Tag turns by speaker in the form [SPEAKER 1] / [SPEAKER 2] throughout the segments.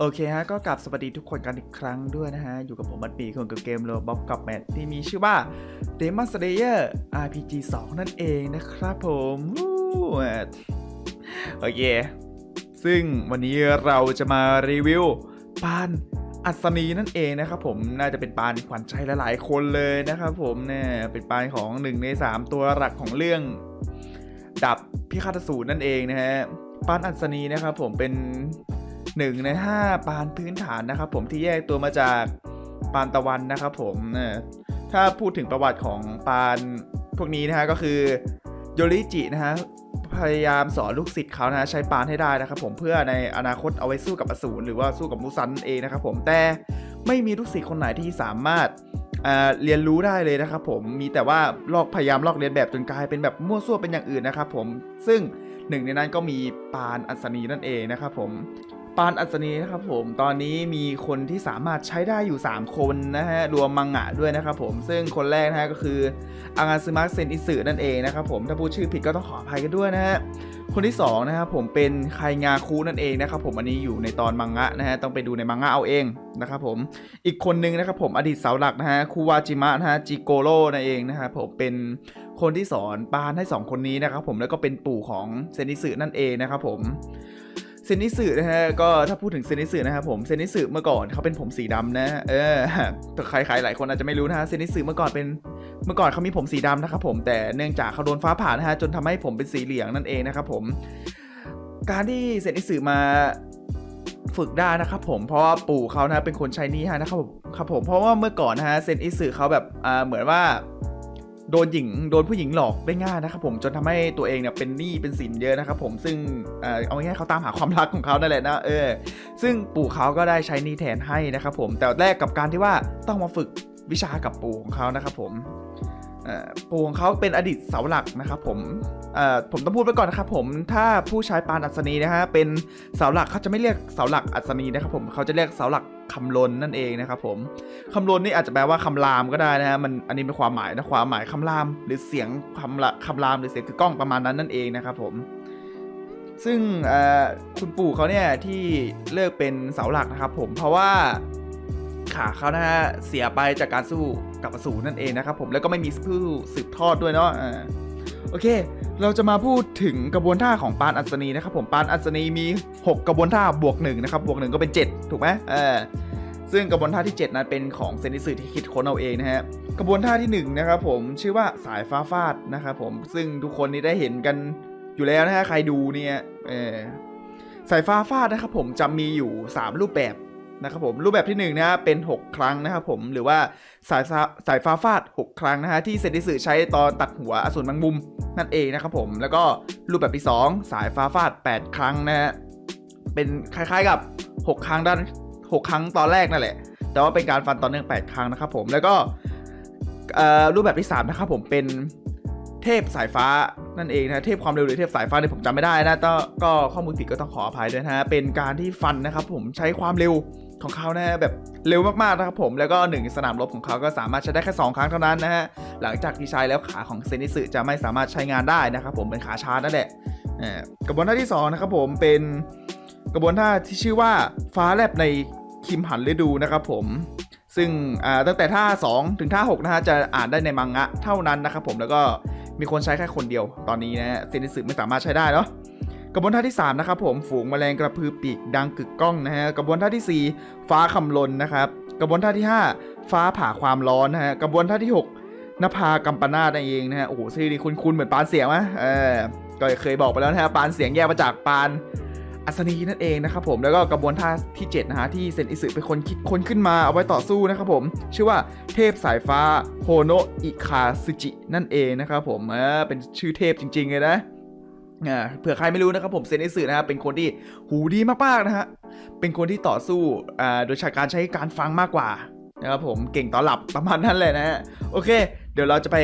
[SPEAKER 1] โอเคฮะ ก็กลับสวัสดีทุกคนกันอีกครั้งด้วยนะฮะ อยู่กับผมบัตปีคนกับเกมโรบ็อกกับแมทที่มีชื่อว่า Demon Slayer RPG 2 นั่นเองนะครับผมโอเค ซึ่งวันนี้เราจะมารีวิวปานอัศนีนั่นเองนะครับผมน่าจะเป็นปานขวัญใจหลายๆคนเลยนะครับผมเนี่ยเป็นปานของหนึ่งในสามตัวหลักของเรื่อง ดับพิฆาตสูตรนั่นเองนะฮะปานอัศนีนะครับผมเป็น หนึ่งในห้าปานพื้นฐานนะครับผมที่แยกตัวมาจากปานตะวันนะครับผมนะถ้าพูดถึงประวัติของปานพวกนี้นะฮะก็คือโยริจินะฮะพยายามสอนลูกศิษย์เขานะฮะใช้ปานให้ได้นะครับผมเพื่อในอนาคตเอาไว้สู้กับอสูรหรือว่าสู้กับมูซันเองนะครับผมแต่ไม่มีลูกศิษย์คนไหนที่สามารถเรียนรู้ได้เลยนะครับผมมีแต่ว่าลอกพยายามลอกเลียนแบบจนกลายเป็นแบบมั่วซั่วเป็นอย่างอื่นนะครับผมซึ่งหนึ่งในนั้นก็มีปานอัศนีนั่นเองนะครับผม ปานอัศนีนะครับผมตอนนี้มีคนที่สามารถใช้ได้อยู่ 3 คนนะฮะรวมมังงะด้วยนะครับผมซึ่งคนแรกนะฮะก็คืออางาซึมะเซนอิสึนั่นเองนะครับผมถ้าพูดชื่อผิดก็ต้องขออภัยกันด้วยนะฮะคนที่2นะครับผมเป็นไคงาคุนั่นเองนะครับผมอันนี้อยู่ในตอนมังงะนะฮะต้องไปดูในมังงะเอาเองนะครับผมอีกคนนึงนะครับผมอดีตเสาหลักนะฮะคูวาจิมะนะฮะจิโกโร่นั่นเองนะครับผมเป็นคนที่สอนปานให้ 2 คนนี้นะครับผมแล้วก็เป็นปู่ของเซนิสึนั่นเองนะครับผม เซนิสึนะฮะก็ถ้าพูดถึงเซนิสึนะครับผมเซนิสึเมื่อก่อนเขาเป็นผมสีดำนะเออแต่ใครๆหลายคนอาจจะไม่รู้นะฮะเซนิสึเมื่อก่อนเป็นเมื่อก่อนเขามีผมสีดำนะครับผมแต่เนื่องจากเขาโดนฟ้าผ่านะฮะจนทำให้ผมเป็นสีเหลืองนั่นเองนะครับผมการที่เซนิสึมาฝึกได้นะครับผมเพราะว่าปู่เขานะเป็นคนใช้นี้ให้นะครับผมครับผมเพราะว่าเมื่อก่อนนะฮะเซนอิสึเขาแบบอ่าเหมือนว่า โดนหญิงโดนผู้หญิงหลอกได้ง่ายนะครับผมจนทำให้ตัวเองเนี่ยเป็นหนี้เป็นสินเยอะนะครับผมซึ่งเอาง่ายๆเขาตามหาความรักของเขานั่นแหละนะเออซึ่งปู่เขาก็ได้ใช้หนี้แทนให้นะครับผมแต่แรกกับการที่ว่าต้องมาฝึกวิชากับปู่ของเขานะครับผม ปู่ของเขาเป็นอดีตเสาหลักนะครับผมผมต้องพูดไปก่อนนะครับผมถ้าผู้ใช้ปานอัศนีนะฮะเป็นเสาหลักเขาจะไม่เรียกเสาหลักอัศนีนะครับผมเขาจะเรียกเสาหลักคำลนนั่นเองนะครับผมคำลนนี่อาจจะแปลว่าคำรามก็ได้นะฮะมันอันนี้เป็นความหมายนะความหมายคำราม หรือเสียงคำละคำรามหรือเสียงคือกล้องประมาณนั้นนั่นเองนะครับผมซึ่งคุณปู่เขาเนี่ยที่เลิกเป็นเสาหลักนะครับผมเพราะว่าขาเขานะฮะเสียไปจากการสู้ กับอสูรนั่นเองนะครับผมแล้วก็ไม่มีผู้สืบทอดด้วยเนาะโอเค เราจะมาพูดถึงกระบวนท่าของปานอัศนีนะครับผมปานอัศนีมี 6 กระบวนท่าบวกหนึ่งนะครับบวกหนึ่งก็เป็น 7 ถูกไหมเออซึ่งกระบวนท่าที่ 7 นั้นเป็นของเซนิสึที่คิดค้นเอาเองนะฮะกระบวนท่าที่1นะครับผมชื่อว่าสายฟ้าฟาดนะครับผมซึ่งทุกคนนี่ได้เห็นกันอยู่แล้วนะฮะใครดูเนี่ยเออสายฟ้าฟาดนะครับผมจะมีอยู่ 3 รูปแบบ นะครับผมรูปแบบที่1นงนะฮะเป็น 6 ครั้งนะครับผมหรือว่าสายสายฟ้าฟาด 6 ครั้งนะฮะที่เซนดิสึใช้ตอนตัดหัวอสูรแมงมุมนั่นเองนะครับผมแล้วก็รูปแบบที่ 2 สายฟ้าฟาด 8 ครั้งนะฮะเป็นคล้ายๆกับ 6 ครั้งด้าน 6 ครั้งตอนแรกนั่นแหละ แต่ว่าเป็นการฟันต่อเนื่อง8 ครั้งนะครับผมแล้วก็รูปแบบที่3นะครับผมเป็นเทพสายฟ้านั่นเองนะเทพความเร็วหรือเทพสายฟ้าเนี่ยผมจำไม่ได้นะก็ข้อมูลผิดก็ต้องขออภัยด้วยนะฮะเป็นการที่ฟันนะครับผมใช้ความเร็ว ของเขานะฮะแบบเร็วมากๆนะครับผมแล้วก็หนึ่งสนามรบของเขาก็สามารถใช้ได้แค่ 2 ครั้งเท่านั้นนะฮะหลังจากที่ใช้แล้วขาของเซนิสึจะไม่สามารถใช้งานได้นะครับผมเป็นขาชาร์นั่นแหละอ่ากระบวนท่าที่สองนะครับผมเป็นกระบวนท่าที่ชื่อว่าฟ้าแลบในคิมหันฤดูนะครับผมซึ่งอ่าตั้งแต่ท่า 2 ถึงท่า6นะฮะจะอ่านได้ในมังงะเท่านั้นนะครับผมแล้วก็มีคนใช้แค่คนเดียวตอนนี้นะฮะเซนิสึไม่สามารถใช้ได้เนาะ กระบวนท่าที่3นะครับผมฝูงแมลงกระพือปีกดังกึกก้องนะฮะกระบวนท่าที่ 4 ฟ้าคำลนนะครับกระบวนท่าที่ 5 ฟ้าผ่าความร้อนนะฮะกระบวนท่าที่ 6นภากัมปนาตนั่นเองนะฮะโอ้โหชื่อนี้คุ้นๆเหมือนปานเสียงไหมเออก็เคยบอกไปแล้วนะฮะปานเสียงแยกมาจากปานอัศนีนั่นเองนะครับผมแล้วก็กระบวนท่าที่7นะฮะที่เซนอิสึเป็นคนคิดค้นขึ้นมาเอาไว้ต่อสู้นะครับผมชื่อว่าเทพสายฟ้าโฮโนอิคาซึจินั่นเองนะครับผมเออเป็นชื่อเทพจริงๆเลยนะ เผื่อใครไม่รู้นะครับผมเซนอิสึนะครับเป็นคนที่หูดีมากๆนะฮะเป็นคนที่ต่อสู้อ่าโดยใช้การใช้การฟังมากกว่านะครับผมเก่งต่อหลับประมาณนั้นเลยนะฮะโอเค เดี๋ยวเราจะไป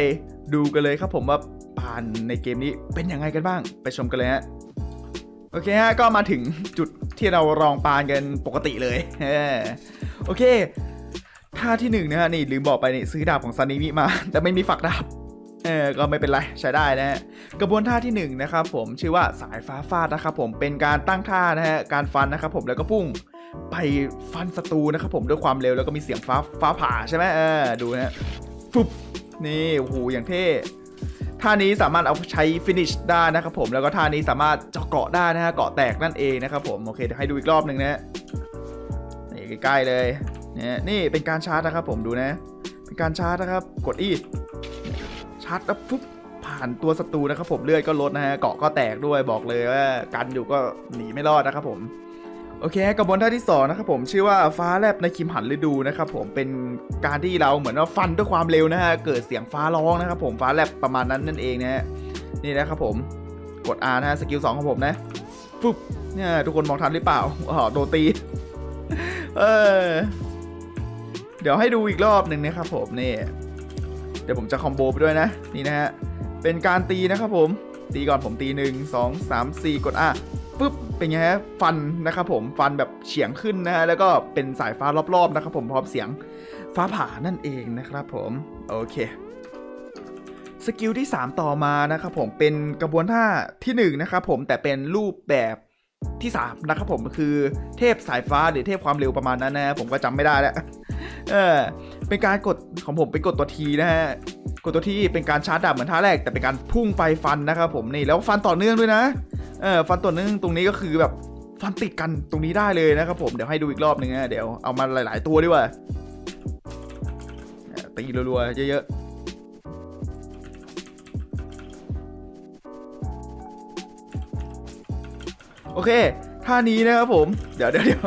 [SPEAKER 1] ดูกันเลยครับผมว่าปานในเกมนี้เป็นยังไงกันบ้าง ไปชมกันเลยฮะโอเคฮะก็มาถึงจุดที่เราลองปานกันปกติเลยเออโอเคท่าที่หนึ่งนะฮะนี่ลืมบอกไปนี่ซื้อดาบของซานิมิมา แต่ไม่มีฝักดาบ เออก็ไม่เป็นไรใช้ได้นะฮะกระบวนท่าที่หนึ่งนะครับผมชื่อว่าสายฟ้าฟาดนะครับผมเป็นการตั้งท่านะฮะการฟันนะครับผมแล้วก็พุ่งไปฟันศัตรูนะครับผมด้วยความเร็วแล้วก็มีเสียงฟ้าฟ้าผ่าใช่ไหมเออดูนะฮะฟุบนี่โอ้โหอย่างเท่ท่านี้สามารถเอาใช้ฟินิชได้นะครับผมแล้วก็ท่านี้สามารถเจาะเกาะได้นะฮะเกาะแตกนั่นเองนะครับผมโอเคเดี๋ยวให้ดูอีกรอบหนึ่งนะฮะนี่ใกล้ๆเลยเนี่ยนี่เป็นการชาร์จนะครับผมดูนะ เป็นการชาร์จนะครับ กดอี ชาร์จแล้วปุ๊บผ่านตัวศัตรูนะครับผมเลือดก็ลดนะฮะเกาะก็แตกด้วยบอกเลยว่ากันอยู่ก็หนีไม่รอดนะครับผมโอเคกระบวนท่าที่2นะครับผมชื่อว่าฟ้าแลบในคิมหันฤดูนะครับผมเป็นการที่เราเหมือนว่าฟันด้วยความเร็วนะฮะเกิดเสียงฟ้าร้องนะครับผมฟ้าแลบประมาณนั้นนั่นเองนะฮะนี่นะครับผมกด R นะฮะสกิล2ของผมนะปุ๊บเนี่ยทุกคนมองทันหรือเปล่าอ๋อโดนตีเออเดี๋ยวให้ดูอีกรอบหนึ่งนะครับผมนี่ เดี๋ยวผมจะคอมโบไปด้วยนะ นี่นะฮะ เป็นการตีนะครับผม ตีก่อนผมตีหนึ่งสองสามสี่กด R ปุ๊บ เป็นไงฮะ ฟันนะครับผม ฟันแบบเฉียงขึ้นนะฮะ แล้วก็เป็นสายฟ้ารอบๆนะครับผมพร้อมเสียงฟ้าผ่านั่นเองนะครับผม โอเคสกิลที่ 3 ต่อมานะครับผมเป็นกระบวนท่าที่1นะครับผมแต่เป็นรูปแบบที่3นะครับผมคือเทพสายฟ้าหรือเทพความเร็วประมาณนั้นนะผมก็จำไม่ได้แล้วเออ เป็นการกดของผมเป็นกดตัวทีนะฮะกดตัวทีเป็นการชาร์จดาบเหมือนท่าแรกแต่เป็นการพุ่งไปฟันนะครับผมนี่แล้วฟันต่อเนื่องด้วยนะเออฟันตัวนึงตรงนี้ก็คือแบบฟันติดกันตรงนี้ได้เลยนะครับผมเดี๋ยวให้ดูอีกรอบหนึ่งนะเดี๋ยวเอามาหลาย ๆ ตัวดีกว่าตีรัวๆเยอะๆโอเคท่านี้นะครับผม เดี๋ยวเดี๋ยวเดี๋ยว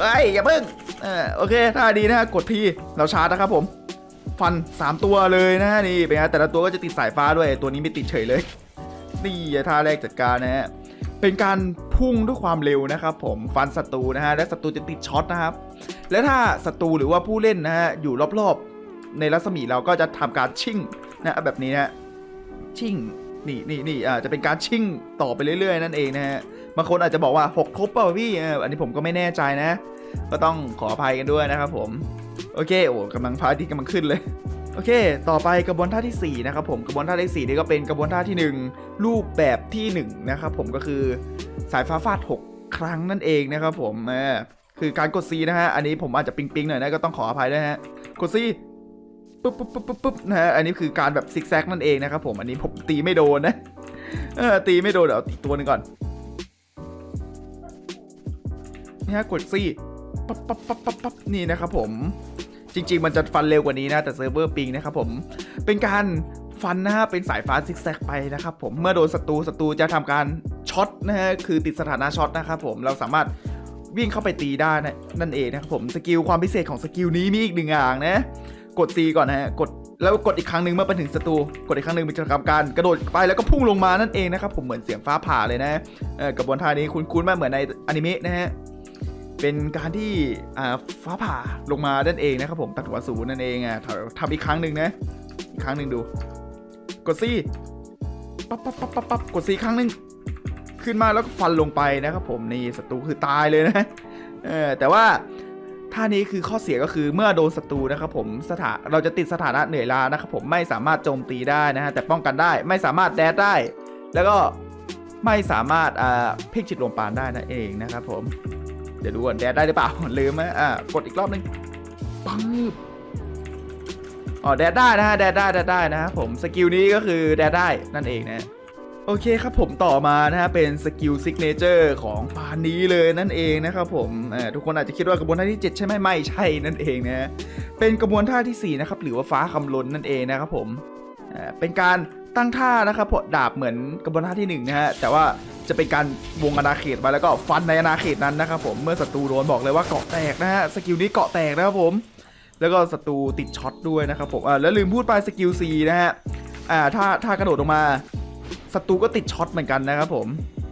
[SPEAKER 1] เอ้ยอย่าเพิ่ง เออโอเคท่านี้นะฮะกดทีเราชาร์จนะครับผม ฟัน 3 ตัวเลยนะฮะนี่เป็นไงแต่ละตัวก็จะติดสายฟ้าด้วยตัวนี้ไม่ติดเฉยเลย นี่ท่าแรกจัดการนะฮะเป็นการพุ่งด้วยความเร็วนะครับผมฟันศัตรูนะฮะและศัตรูจะติดช็อตนะครับ และถ้าศัตรูหรือว่าผู้เล่นนะฮะอยู่รอบๆ ในรัศมีเราก็จะทำการชิ่งนะแบบนี้นะชิ่งนี่นี่นี่อ่าจะเป็นการชิ่งต่อไปเรื่อยๆ นั่นเองนะฮะบางคนอาจจะบอกว่า 6 ครบเปล่าพี่อันนี้ผมก็ไม่แน่ใจนะ ก็ต้องขออภัยกันด้วยนะครับผมโอเคโอ้กำลังพระอาทิตย์กำลังขึ้นเลยโอเค ต่อไปกระบวนท่าที่ 4 นะครับผม กระบวนท่าที่ 4 นี่ก็เป็นกระบวนท่าที่ 1 รูปแบบที่ 1 นะครับผมก็คือสายฟ้าฟาด 6 ครั้งนั่นเองนะครับผมเออคือการกด C นะฮะ อันนี้ผมอาจจะปิงๆหน่อยนะก็ต้องขออภัยด้วยฮะ กด C ปุ๊บปุ๊บปุ๊บปุ๊บปุ๊บนะฮะ อันนี้คือการแบบซิกแซกนั่นเองนะครับผม อันนี้ผมตีไม่โดนนะ เออ ตีไม่โดนเดี๋ยวเอาอีตัวหนึงก่อน นี่ฮะ กด C ปั๊บปั๊บปั๊บปั๊บปั๊บนี่นะครับผม จริง ๆ มันจะฟันเร็วกว่านี้นะ แต่เซิร์ฟเวอร์ปิงนะครับผม เป็นการฟันนะฮะเป็นสายฟ้าซิกแซกไปนะครับผม เมื่อโดนศัตรูศัตรูจะทำการช็อตนะฮะ คือติดสถานะช็อตนะครับผม เราสามารถวิ่งเข้าไปตีได้นะนั่นเองนะครับผม สกิลความพิเศษของสกิลนี้มีอีกหนึ่งอย่างนะ กด C ก่อนนะฮะ กดแล้วกดอีกครั้งหนึ่งเมื่อไปถึงศัตรู กดอีกครั้งหนึ่งมันจะทำการกระโดดไปแล้วก็พุ่งลงมานั่นเองนะครับผมเหมือนเสียงฟ้าผ่าเลยนะกระบวนท่านี้คุ้นๆมากเหมือนในอนิเมะนะฮะ เป็นการที่ฟ้าผ่าลงมานั่นเองนะครับผมตัดหัวศูนย์นั่นเองอะทำอีกครั้งหนึ่งนะอีกครั้งหนึ่งดู กดซีปั๊บปั๊บปั๊บปั๊บปั๊บกดซีครั้งหนึ่งขึ้นมาแล้วก็ฟันลงไปนะครับผมนี่ศัตรูคือตายเลยนะเออแต่ว่าท่านี้คือข้อเสียก็คือเมื่อโดนศัตรูนะครับผมสถาเราจะติดสถานะเหนื่อยล้านะครับผมไม่สามารถโจมตีได้นะฮะแต่ป้องกันได้ไม่สามารถแดดได้ แล้วก็ไม่สามารถอ่าพลิกจิตลมปานได้นั่นเองนะครับผม ดี๋ยวดูก่อนแดดได้หรือเปล่า ลืมไหมอ่ากดอีกรอบนึงปังอ๋อแดดได้นะฮะแดดได้แดดได้นะครับผมสกิลนี้ก็คือแดดได้นั่นเองนะโอเคครับผมต่อมานะฮะเป็นสกิลซิกเนเจอร์ของพานนี้เลยนั่นเองนะครับผมเอ่อทุกคนอาจจะคิดว่ากระบวนท่าที่ 7 ใช่ไหมไม่ใช่นั่นเองนะเป็นกระบวนท่าที่ 4 นะครับ หรือว่าฟ้าคำลนนั่นเองนะครับผมเอ่อเป็นการ ตั้งท่านะครับผมดาบเหมือนกระบวนท่าที่หนึ่งนะฮะแต่ว่าจะเป็นการวงอาณาเขตไปแล้วก็ฟันในอาณาเขตนั้นนะครับผมเมื่อศัตรูโดนบอกเลยว่าเกาะแตกนะฮะสกิลนี้เกาะแตกนะครับผมแล้วก็ศัตรูติดช็อตด้วยนะครับผมอ่าแล้วลืมพูดไปสกิล C นะฮะอ่าถ้าถ้ากระโดดลงมาศัตรูก็ติดช็อตเหมือนกันนะครับผม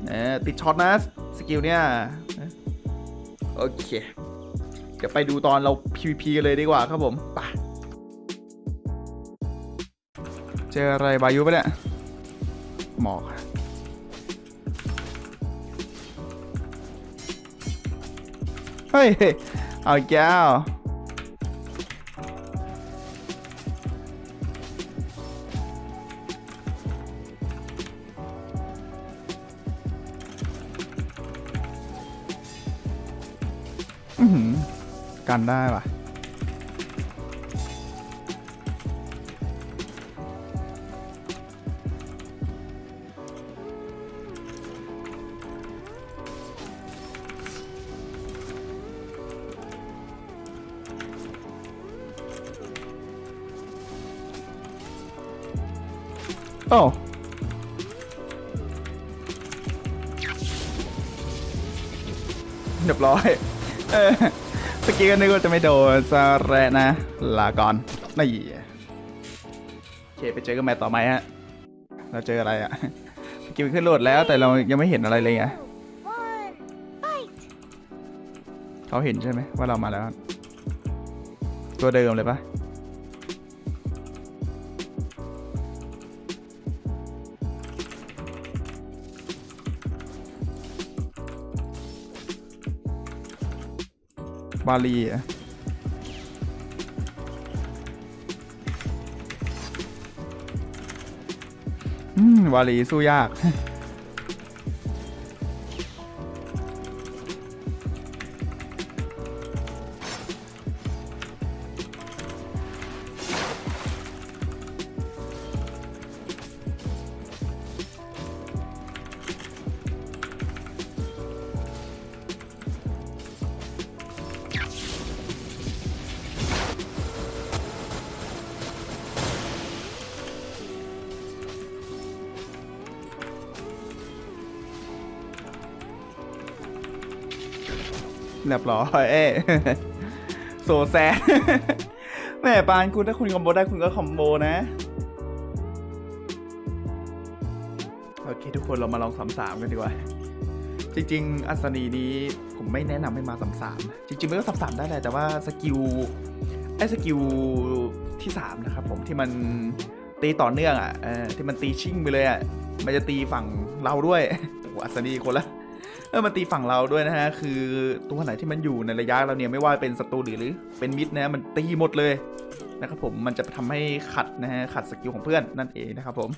[SPEAKER 1] เออติดช็อตนะสกิลเนี่ยโอเค เดี๋ยวไปดูตอนเรา PVP กันเลยดีกว่าครับผมไป เจออะไรบายุปะเนี่ย หมอก เฮ้ย เอาแก้วอื้อหือกันได้ปะ โอ้เรียบร้อย เออเมื่อกี้ก็นึกว่าจะไม่โดนซะแระนะ ลาก่อนนี่โอเคไปเจอกันแมตต์ต่อไหมฮะ เราเจออะไรอะเมื่อกี้มันขึ้นโหลดแล้วแต่เรายังไม่เห็นอะไรเลยไง เขาเห็นใช่ไหมว่าเรามาแล้ว ตัวเดิมเลยปะ บาลีอะอืมวาลีสู้ยาก รียบร้อยเอโซแซดแม่ปานคุณถ้าคุณคอมโบได้คุณก็คอมโบนะโอเคทุกคนเรามาลองสามสามกันดีกว่า จริง ๆ อัศนีนี้ผมไม่แนะนำให้มาสามสามจริงๆมันก็สามสามได้แหละแต่ว่าสกิลไอ้สกิลที่สามนะครับผมที่มันตีต่อเนื่องอะที่มันตีชิ่งไปเลยอะมันจะตีฝั่งเราด้วยโอ้อัศนีคนละ เออมันตีฝั่งเราด้วยนะฮะ คือตัวไหนที่มันอยู่ในระยะเราเนี่ยไม่ว่าเป็นศัตรูหรือเป็นมิดนะมันตีหมดเลยนะครับผมมันจะทำให้ขัดนะฮะขัดสกิลของเพื่อนนั่นเองนะครับผม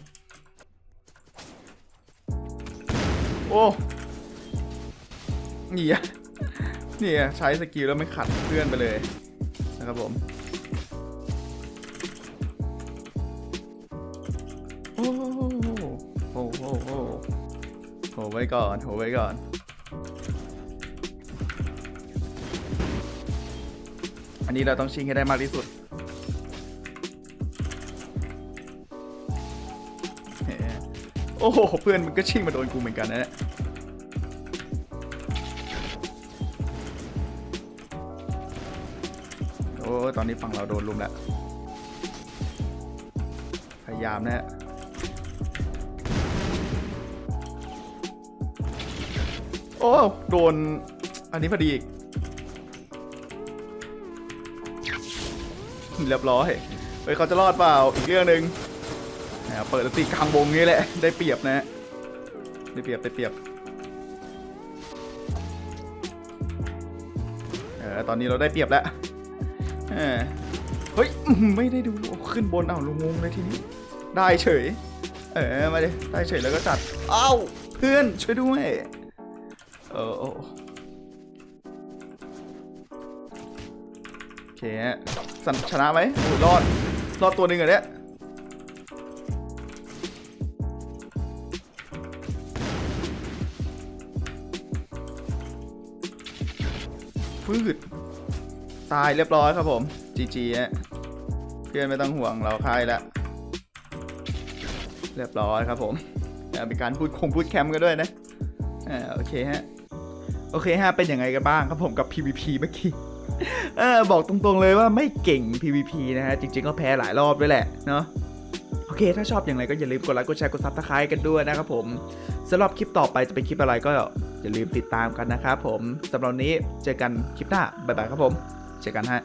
[SPEAKER 1] โอ้เนี่อะนี่อะใช้สกิลแล้วไม่ขัดเพื่อนไปเลยนะครับผมโอ้โหโอ้โหโอ้โหโหไว้ก่อนโหไว้ก่อน นนี้เราต้องชิงให้ได้มากที่สุดโอ้โหเพื่อนมันก็ชิงมาโดนกูเหมือนกันนะโอ้ตอนนี้ฝั่งเราโดนลุมแล้ว พยายามนะฮะโอ้ โดน อันนี้พอดีอีก เรียบร้อยเฮ้ยเขาจะรอดเปล่าอีกเรื่องหนึ่งเปิดตีกลางวงนี้แหละ ได้เปรียบนะได้เปรียบได้เปรียบเออตอนนี้เราได้เปรียบแล้วเฮ้ยไม่ได้ดูขึ้นบนเอ้าลงงงเลยทีนี้ ได้เฉย เออมาดิได้เฉยแล้วก็จัดเอ้าเพื่อนช่วยด้วยเออ สันชนะไหมรอด รอดตัวหนึ่งเหรอเนี่ยฟืดตายเรียบร้อยครับผม GG ฮะเพื่อนไม่ต้องห่วงเราค่ายแล้ว เรียบร้อยครับผมอ่ามีการพูดคงพูดแคมป์กันด้วยนะอ่าโอเคฮะ โอเคฮะ เป็นยังไงกันบ้างครับผมกับ PVP เมื่อกี้ เออบอกตรงๆเลยว่าไม่เก่ง PVP นะฮะ จริงๆก็แพ้หลายรอบด้วยแหละเนาะโอเค ถ้าชอบอย่างไรก็อย่าลืมกดไลค์กดแชร์กดซับสไครต์กันด้วยนะครับผมสำหรับคลิปต่อไปจะเป็นคลิปอะไรก็อย่าลืมติดตามกันนะครับผมสำหรับนี้เจอกันคลิปหน้าบ๊ายบายครับผม เจอกันฮะ